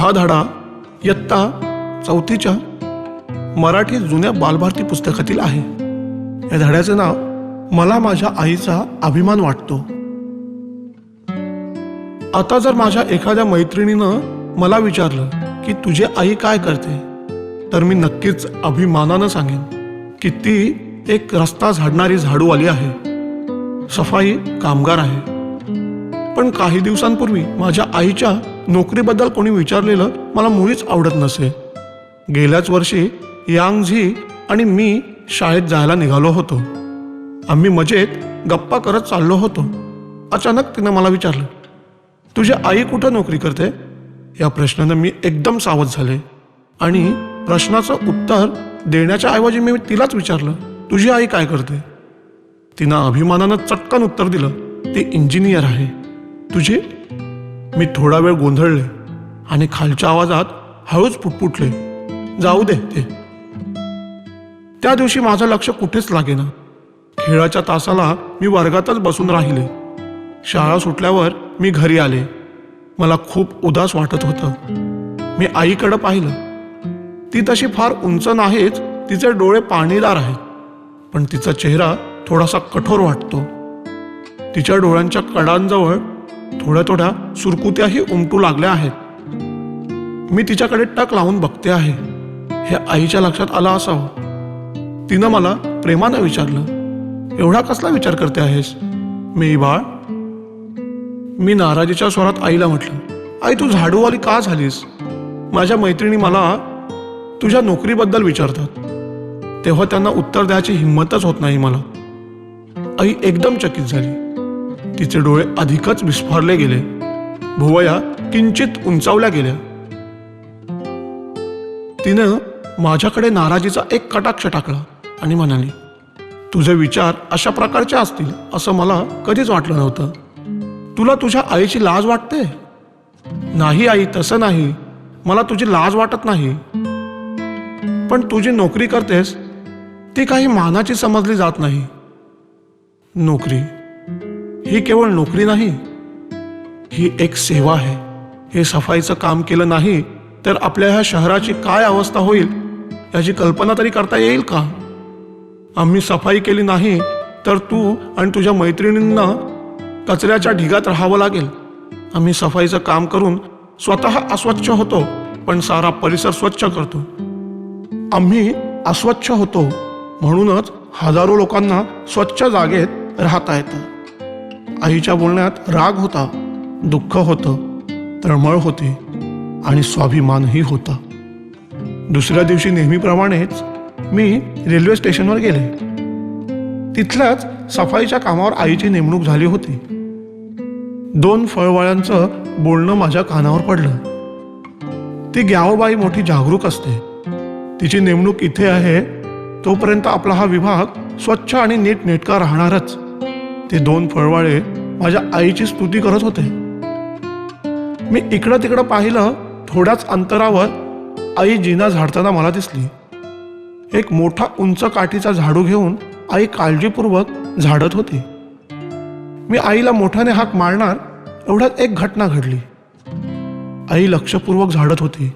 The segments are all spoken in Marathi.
हा धडा इयत्ता चौथीच्या मराठी जुन्या बालभारती पुस्तकातील आहे. या धड्याचं नाव मला माझ्या आईचा अभिमान वाटतो. आता जर माझ्या एखाद्या मैत्रिणीनं मला विचारलं की तुझी आई काय करते तर मी नक्कीच अभिमानानं सांगेन की ती एक रस्ता झाडणारी झाडूवाली आहे. सफाई कामगार आहे. पण काही दिवसांपूर्वी माझ्या आईच्या नोकरीबद्दल कोणी विचारलेलं मला मुळीच आवडत नसे. गेल्याच वर्षी यांग झी आणि मी शाळेत जायला निघालो होतो. आम्ही मजेत गप्पा करत चाललो होतो. अचानक तिनं मला विचारलं तुझी आई कुठं नोकरी करते? या प्रश्नानं मी एकदम सावध झाले आणि प्रश्नाचं उत्तर देण्याच्या ऐवजी मी तिलाच विचारलं तुझी आई काय करते? तिनं अभिमानानं चटकन उत्तर दिलं ती इंजिनियर आहे. तुझी मी थोडा वेळ गोंधळले आणि खालच्या आवाजात हळूच पुटपुटले. जाऊ दे ते. त्या दिवशी माझं लक्ष कुठेच लागेना. खेळाच्या तासाला मी वर्गातच बसून राहिले. शाळा सुटल्यावर मी घरी आले. मला खूप उदास वाटत होतं. मी आईकडं पाहिलं. ती तशी फार उंच नाहीच तिचे डोळे पाणीदार आहेत. पण तिचा चेहरा थोडासा कठोर वाटतो. तिच्या डोळ्यांच्या कडांजवळ थोड्या थोड्या सुरकुत्याही उमटू लागल्या आहेत. मी तिच्याकडे टक लावून बघते आहे. हे आईच्या लक्षात आलं असावं. तिनं मला प्रेमानं विचारलं एवढा कसला विचार करते आहेस? मी बाळ? मी नाराजीच्या स्वरात आईला म्हटलं आई तू झाडूवाली का झालीस? माझ्या मैत्रिणी मला तुझ्या नोकरीबद्दल विचारतात. तेव्हा त्यांना उत्तर द्यायची हिंमतच होत नाही मला. आई एकदम चकित झाली. तिचे डोळे अधिकच विस्फारले गेले. भुवया किंचित उंचावल्या गेल्या. तिनं माझ्याकडे नाराजीचा एक कटाक्ष टाकला आणि म्हणाली तुझे विचार अशा प्रकारचे असतील असं मला कधीच वाटलं नव्हतं. तुला तुझ्या आईची लाज वाटते? नाही आई तसं नाही. मला तुझी लाज वाटत नाही. पण तुझी नोकरी करतेस ती काही मानाची समजली जात नाही. नोकरी? ही केवळ नोकरी नाही ही एक सेवा आहे. हे सफाईचं काम केलं नाही तर आपल्या ह्या शहराची काय अवस्था होईल याची कल्पना तरी करता येईल का? आम्ही सफाई केली नाही तर तू आणि तुझ्या मैत्रिणींना कचऱ्याच्या ढिगात राहावं लागेल. आम्ही सफाईचं काम करून स्वतः अस्वच्छ होतो पण सारा परिसर स्वच्छ करतो. आम्ही अस्वच्छ होतो म्हणूनच हजारो लोकांना स्वच्छ जागेत राहता येतं. आईच्या बोलण्यात राग होता दुःख होतं तळमळ होती आणि स्वाभिमानही होता. दुसऱ्या दिवशी नेहमीप्रमाणेच मी रेल्वे स्टेशनवर गेले. तिथल्याच सफाईच्या कामावर आईची नेमणूक झाली होती. दोन फळवाळ्यांचं बोलणं माझ्या कानावर पडलं. ती ग्यावबाई मोठी जागरूक असते. तिची नेमणूक इथे आहे तोपर्यंत आपला हा विभाग स्वच्छ आणि नीट नेटका राहणारच. ते दोन फळवाळे माझ्या आईची स्तुती करत होते. मी इकडं तिकडं पाहिलं थोड्याच अंतरावर आई जिना झाडताना मला दिसली. एक मोठा उंच काठीचा झाडू घेऊन आई काळजीपूर्वक झाडत होती. मी आईला मोठ्याने हाक मारणार एवढ्यात एक घटना घडली. आई लक्षपूर्वक झाडत होती.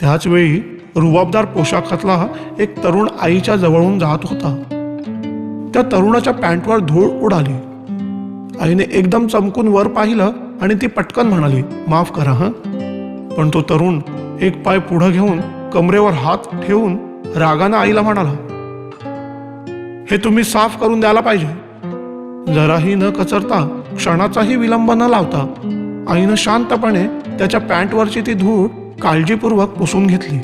त्याचवेळी रुबाबदार पोशाखातला एक तरुण आईच्या जवळून जात होता. त्या तरुणाच्या पॅन्टवर धूळ उडाली. आईने एकदम चमकून वर पाहिलं आणि ती पटकन म्हणाली माफ करा हं. पण तो तरुण एक पाय पुढं घेऊन कमरेवर हात ठेवून रागानं आईला म्हणाला हे तुम्ही साफ करून द्यायला पाहिजे. जराही न कचरता क्षणाचाही विलंब न लावता आईनं शांतपणे त्याच्या पॅन्टवरची ती धूळ काळजीपूर्वक पुसून घेतली.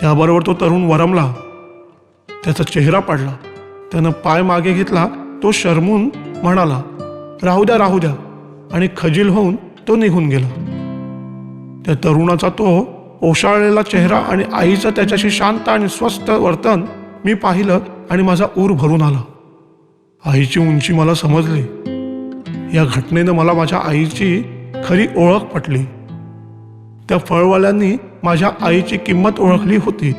त्याबरोबर तो तरुण वरमला. त्याचा चेहरा पडला. त्यानं पाय मागे घेतला तो शरमून म्हणाला राहू द्या राहू द्या. आणि खजील होऊन तो निघून गेला. त्या तरुणाचा तो ओशाळलेला चेहरा आणि आईचं त्याच्याशी शांत आणि स्वस्थ वर्तन मी पाहिलं आणि माझा ऊर भरून आला. आईची उंची मला समजली. या घटनेनं मला माझ्या आईची खरी ओळख पटली. त्या फळवाल्यांनी माझ्या आईची किंमत ओळखली होती.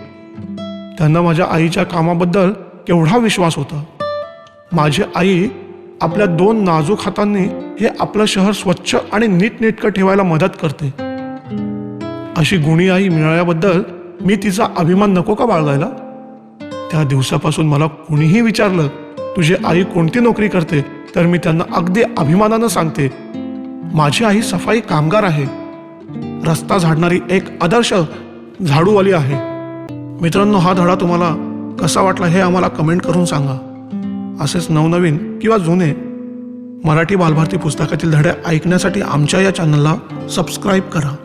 त्यांना माझ्या आईच्या कामाबद्दल केवढा विश्वास होता? माझी आई आपल्या दोन नाजूक हातांनी हे आपलं शहर स्वच्छ आणि नीटनेटकं ठेवायला मदत करते. अशी गुणी आई मिळाल्याबद्दल मी तिचा अभिमान नको का बाळगायला? त्या दिवसापासून मला कुणीही विचारलं तुझी आई कोणती नोकरी करते? तर मी त्यांना अगदी अभिमानानं सांगते माझी आई सफाई कामगार आहे. रस्ता झाडणारी एक आदर्श झाडूवाली आहे. मित्रांनो हा धडा तुम्हाला कसा वाटला हे आम्हाला कमेंट करून सांगा. असेच नवनवीन किंवा जुने मराठी बालभारती पुस्तकातील धडे ऐकण्यासाठी आमच्या या चॅनलला सबस्क्राईब करा.